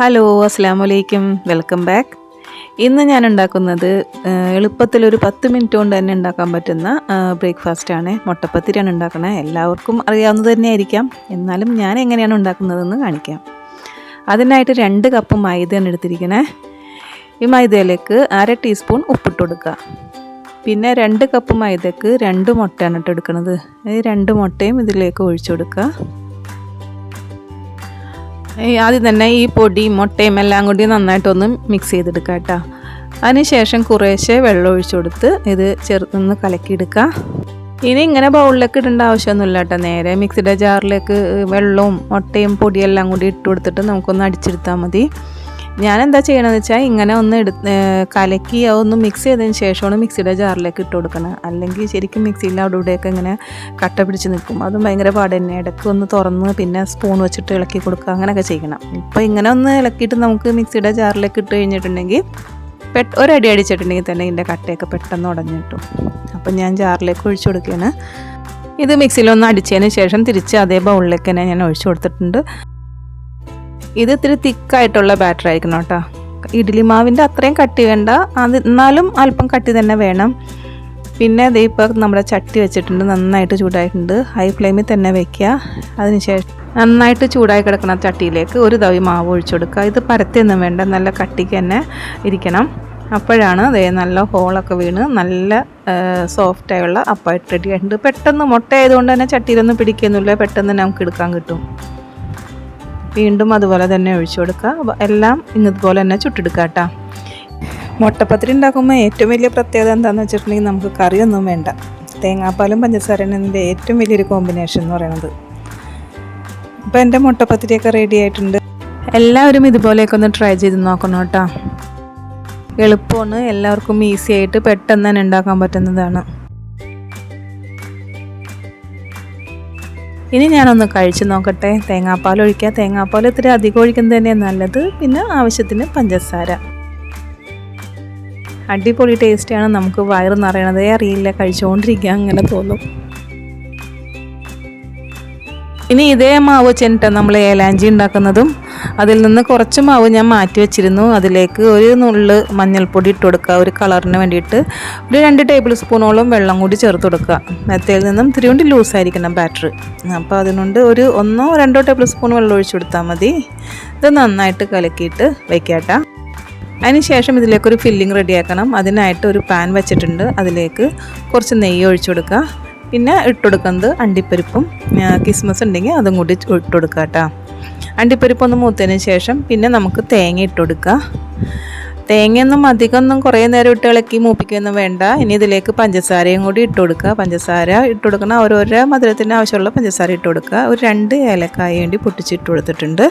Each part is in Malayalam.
ഹലോ അസ്സാം വലൈക്കും വെൽക്കം ബാക്ക്. ഇന്ന് ഞാൻ ഉണ്ടാക്കുന്നത് എളുപ്പത്തിൽ ഒരു പത്ത് മിനിറ്റ് കൊണ്ട് തന്നെ ഉണ്ടാക്കാൻ പറ്റുന്ന ബ്രേക്ക്ഫാസ്റ്റാണ് മുട്ടപ്പത്തിരിയാണ് ഉണ്ടാക്കുന്നത് എല്ലാവർക്കും അറിയാവുന്നത് തന്നെയായിരിക്കാം. എന്നാലും ഞാൻ എങ്ങനെയാണ് ഉണ്ടാക്കുന്നതെന്ന് കാണിക്കാം. അതിനായിട്ട് രണ്ട് കപ്പ് മൈദയാണ് എടുത്തിരിക്കണേ. ഈ മൈദയിലേക്ക് അര ടീസ്പൂൺ ഉപ്പിട്ട് കൊടുക്കുക. പിന്നെ രണ്ട് കപ്പ് മൈദക്ക് രണ്ട് മുട്ടയാണ് ഇട്ട് എടുക്കുന്നത് ഈ രണ്ട് മുട്ടയും ഇതിലേക്ക് ഒഴിച്ചു കൊടുക്കുക. ആദ്യം തന്നെ ഈ പൊടിയും മുട്ടയും എല്ലാം കൂടി നന്നായിട്ടൊന്ന് മിക്സ് ചെയ്തെടുക്കുക കേട്ടോ. അതിനുശേഷം കുറേശ്ശെ വെള്ളം ഒഴിച്ചു കൊടുത്ത് ഇത് ചെറുതൊന്ന് കലക്കിയെടുക്കുക. ഇനി ഇങ്ങനെ ബൗളിലേക്ക് ഇടേണ്ട ആവശ്യമൊന്നുമില്ല കേട്ടോ. നേരെ മിക്സിയുടെ ജാറിലേക്ക് വെള്ളവും മുട്ടയും പൊടിയെല്ലാം കൂടി ഇട്ട് കൊടുത്തിട്ട് നമുക്കൊന്ന് അടിച്ചെടുത്താൽ മതി. ഞാൻ എന്താ ചെയ്യണമെന്ന് വെച്ചാൽ ഇങ്ങനെ ഒന്ന് എടു കലക്കി ഒന്ന് മിക്സ് ചെയ്തതിന് ശേഷമാണ് മിക്സിയുടെ ജാറിലേക്ക് ഇട്ട് കൊടുക്കണം. അല്ലെങ്കിൽ ശരിക്കും മിക്സിയിൽ അവിടെ ഇവിടെയൊക്കെ ഇങ്ങനെ കട്ട പിടിച്ച് നിൽക്കും. അതും ഭയങ്കര പാട് തന്നെ. ഇടയ്ക്ക് ഒന്ന് തുറന്ന് പിന്നെ സ്പൂൺ വെച്ചിട്ട് ഇളക്കി കൊടുക്കുക. അങ്ങനെയൊക്കെ ചെയ്യണം. ഇപ്പോൾ ഇങ്ങനെ ഒന്ന് ഇളക്കിയിട്ട് നമുക്ക് മിക്സിയുടെ ജാറിലേക്ക് ഇട്ട് കഴിഞ്ഞിട്ടുണ്ടെങ്കിൽ പെട്ട് ഒരടി അടിച്ചിട്ടുണ്ടെങ്കിൽ തന്നെ ഇതിന്റെ കട്ടയൊക്കെ പെട്ടെന്ന് ഉടഞ്ഞു കിട്ടും. അപ്പം ഞാൻ ജാറിലേക്ക് ഒഴിച്ചു കൊടുക്കുകയാണ്. ഇത് മിക്സിയിലൊന്ന് അടിച്ചതിന് ശേഷം തിരിച്ച് അതേ ബൗളിലേക്ക് തന്നെ ഞാൻ ഒഴിച്ചു കൊടുത്തിട്ടുണ്ട്. ഇത് ഇത്തിരി തിക്കായിട്ടുള്ള ബാറ്റർ ആയിരിക്കണം കേട്ടോ ഇഡ്ഡലി മാവിന്റെ അത്രയും കട്ടി വേണ്ട. അത് എന്നാലും അല്പം കട്ടി തന്നെ വേണം. പിന്നെ ഇപ്പോൾ നമ്മുടെ ചട്ടി വെച്ചിട്ടുണ്ട് നന്നായിട്ട് ചൂടായിട്ടുണ്ട്. ഹൈ ഫ്ലെയിമിൽ തന്നെ വെക്കുക. അതിനുശേഷം നന്നായിട്ട് ചൂടായി കിടക്കുന്ന ചട്ടിയിലേക്ക് ഒരു തവി മാവ് ഒഴിച്ചു കൊടുക്കുക. ഇത് പരത്തിയൊന്നും വേണ്ട നല്ല കട്ടിക്ക് തന്നെ ഇരിക്കണം. അപ്പോഴാണ് അതേ നല്ല ഹോളൊക്കെ വീണ് നല്ല സോഫ്റ്റായുള്ള അപ്പായിട്ട് റെഡി ആയിട്ടുണ്ട്. പെട്ടെന്ന് മുട്ട ആയതുകൊണ്ട് തന്നെ ചട്ടിയിലൊന്നും പിടിക്കുന്നില്ല. പെട്ടെന്ന് നമുക്ക് എടുക്കാൻ കിട്ടും. വീണ്ടും അതുപോലെ തന്നെ ഒഴിച്ചു കൊടുക്കുക. എല്ലാം ഇതുപോലെ തന്നെ ചുട്ടെടുക്കുക കേട്ടോ. മുട്ടപ്പത്തിരി ഉണ്ടാക്കുമ്പോൾ ഏറ്റവും വലിയ പ്രത്യേകത എന്താണെന്ന് വെച്ചിട്ടുണ്ടെങ്കിൽ നമുക്ക് കറിയൊന്നും വേണ്ട. തേങ്ങാപ്പാലും പഞ്ചസാരയാണ് ഇതിന്റെ ഏറ്റവും വലിയൊരു കോമ്പിനേഷൻ എന്ന് പറയുന്നത്. അപ്പോൾ എന്റെ മുട്ടപ്പത്തിരിയൊക്കെ റെഡി ആയിട്ടുണ്ട്. എല്ലാവരും ഇതുപോലെയൊക്കെ ഒന്ന് ട്രൈ ചെയ്ത് നോക്കണം കേട്ടോ. എളുപ്പമാണ്. എല്ലാവർക്കും ഈസി ആയിട്ട് പെട്ടെന്ന് തന്നെ ഉണ്ടാക്കാൻ പറ്റുന്നതാണ്. ഇനി ഞാനൊന്ന് കഴിച്ചു നോക്കട്ടെ. തേങ്ങാപ്പാൽ ഒഴിക്കുക. തേങ്ങാപ്പാൽ ഇത്തിരി അധികം ഒഴിക്കുന്നത് തന്നെ നല്ലത്. പിന്നെ ആവശ്യത്തിന് പഞ്ചസാര. അടിപൊളി ടേസ്റ്റിയാണ് നമുക്ക് വയറ് നിറയണതേ അറിയില്ല. കഴിച്ചുകൊണ്ടിരിക്കുക അങ്ങനെ തോന്നും. ഇനി ഇതേ മാവ് വെച്ചിട്ട് നമ്മൾ ഏലാഞ്ചി ഉണ്ടാക്കുന്നതും അതിൽ നിന്ന് കുറച്ച് മാവ് ഞാൻ മാറ്റി വെച്ചിരുന്നു. അതിലേക്ക് ഒരു നുള്ള് മഞ്ഞൾപ്പൊടി ഇട്ട് കൊടുക്കുക ഒരു കളറിന് വേണ്ടിയിട്ട്. ഒരു രണ്ട് ടേബിൾ സ്പൂണോളം വെള്ളം കൂടി ചേർത്ത് കൊടുക്കുക. മെത്തയിൽ നിന്നും തിരുവണ്ടി ലൂസായിരിക്കണം ബാറ്റർ അപ്പോൾ അതിനുണ്ട് ഒരു ഒന്നോ രണ്ടോ ടേബിൾ സ്പൂൺ വെള്ളം ഒഴിച്ചു കൊടുത്താൽ മതി. ഇത് നന്നായിട്ട് കലക്കിയിട്ട് വയ്ക്കാട്ടോ. അതിനുശേഷം ഇതിലേക്കൊരു ഫില്ലിങ് റെഡിയാക്കണം അതിനായിട്ട് ഒരു പാൻ വെച്ചിട്ടുണ്ട്. അതിലേക്ക് കുറച്ച് നെയ്യ് ഒഴിച്ചു കൊടുക്കുക. പിന്നെ ഇട്ടുകൊടുക്കുന്നത് അണ്ടിപ്പരിപ്പും കിസ്മസ് ഉണ്ടെങ്കിൽ അതും കൂടി ഇട്ടുകൊടുക്കുക കേട്ടോ അണ്ടിപ്പരിപ്പ് ഒന്ന് മൂത്തതിന് ശേഷം പിന്നെ നമുക്ക് തേങ്ങ ഇട്ട് കൊടുക്കുക തേങ്ങയൊന്നും അധികമൊന്നും കുറേ നേരം ഇട്ട് ഇളക്കി മൂപ്പിക്കുകയൊന്നും വേണ്ട. ഇനി ഇതിലേക്ക് പഞ്ചസാരയും കൂടി ഇട്ട് കൊടുക്കുക പഞ്ചസാര ഇട്ട് കൊടുക്കണം ഓരോരോ മധുരത്തിന് ആവശ്യമുള്ള പഞ്ചസാര ഇട്ട് കൊടുക്കുക ഒരു രണ്ട് ഏലക്കായ വേണ്ടി പൊട്ടിച്ചിട്ട് കൊടുത്തിട്ടുണ്ട്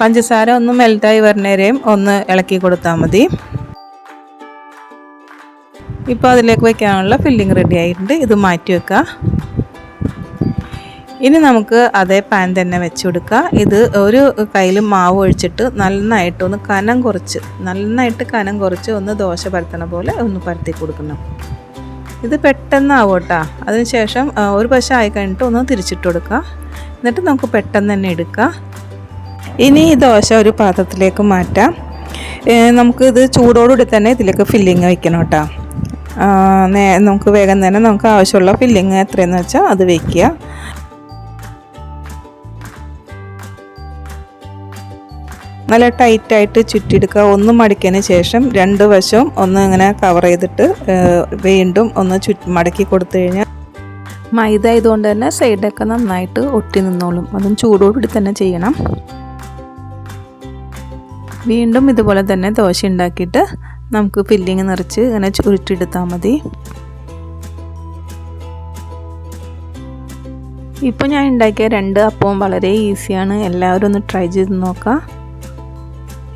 പഞ്ചസാര ഒന്ന് മെൽറ്റായി വരുന്നവരെയും ഒന്ന് ഇളക്കി കൊടുത്താൽ മതി. ഇപ്പോൾ അതിലേക്ക് വയ്ക്കാനുള്ള ഫില്ലിങ് റെഡി ആയിട്ടുണ്ട്. ഇത് മാറ്റി വെക്കുക ഇനി നമുക്ക് അതേ പാൻ തന്നെ വെച്ച് കൊടുക്കുക. ഇത് ഒരു കയ്യിൽ മാവ് ഒഴിച്ചിട്ട് നന്നായിട്ട് ഒന്ന് കനം കുറച്ച് നന്നായിട്ട് കനം കുറച്ച് ഒന്ന് ദോശ പരത്തണ പോലെ ഒന്ന് പരത്തി കൊടുക്കണം. ഇത് പെട്ടെന്നാവും കേട്ടോ അതിനുശേഷം ഒരു പശ ആയി കഴിഞ്ഞിട്ട് ഒന്ന് തിരിച്ചിട്ട് കൊടുക്കുക. എന്നിട്ട് നമുക്ക് പെട്ടെന്ന് തന്നെ എടുക്കാം ഇനി ഈ ദോശ ഒരു പാത്രത്തിലേക്ക് മാറ്റാം. നമുക്ക് ഇത് ചൂടോടുകൂടി തന്നെ ഇതിലേക്ക് ഫില്ലിങ് വയ്ക്കണം കേട്ടോ. നമുക്ക് വേഗം തന്നെ നമുക്ക് ആവശ്യമുള്ള ഫില്ലിങ് എത്രയെന്ന് വെച്ചാൽ അത് വയ്ക്കുക നല്ല ടൈറ്റായിട്ട് ചുറ്റിയെടുക്കുക. ഒന്ന് മടക്കിയതിന് ശേഷം രണ്ട് വശവും ഒന്ന് ഇങ്ങനെ കവർ ചെയ്തിട്ട് വീണ്ടും ഒന്ന് ചുറ്റി മടക്കി കൊടുത്തു കഴിഞ്ഞാൽ മൈദ ആയതുകൊണ്ട് തന്നെ സൈഡൊക്കെ നന്നായിട്ട് ഒട്ടി നിന്നോളും. അതും ചൂടോടുകൂടി തന്നെ ചെയ്യണം. വീണ്ടും ഇതുപോലെ തന്നെ ദോശ ഉണ്ടാക്കിയിട്ട് നമുക്ക് ഫില്ലിങ് നിറച്ച് ഇങ്ങനെ ചുരുട്ടിയെടുത്താൽ മതി. ഇപ്പോൾ ഞാൻ ഉണ്ടാക്കിയ രണ്ട് അപ്പവും വളരെ ഈസിയാണ് എല്ലാവരും ഒന്ന് ട്രൈ ചെയ്ത് നോക്കാം.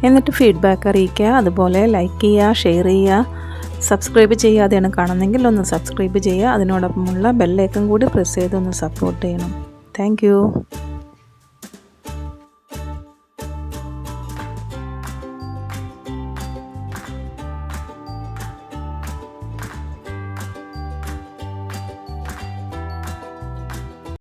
എന്നിട്ട് ഫീഡ്ബാക്ക് അറിയിക്കുക. അതുപോലെ ലൈക്ക് ചെയ്യുക ഷെയർ ചെയ്യുക. സബ്സ്ക്രൈബ് ചെയ്യാതെയാണ് കാണുന്നെങ്കിൽ ഒന്ന് സബ്സ്ക്രൈബ് ചെയ്യുക. അതിനോടൊപ്പമുള്ള ബെല്ലൈക്കൺ കൂടി പ്രസ് ചെയ്ത് ഒന്ന് സപ്പോർട്ട് ചെയ്യണം. താങ്ക്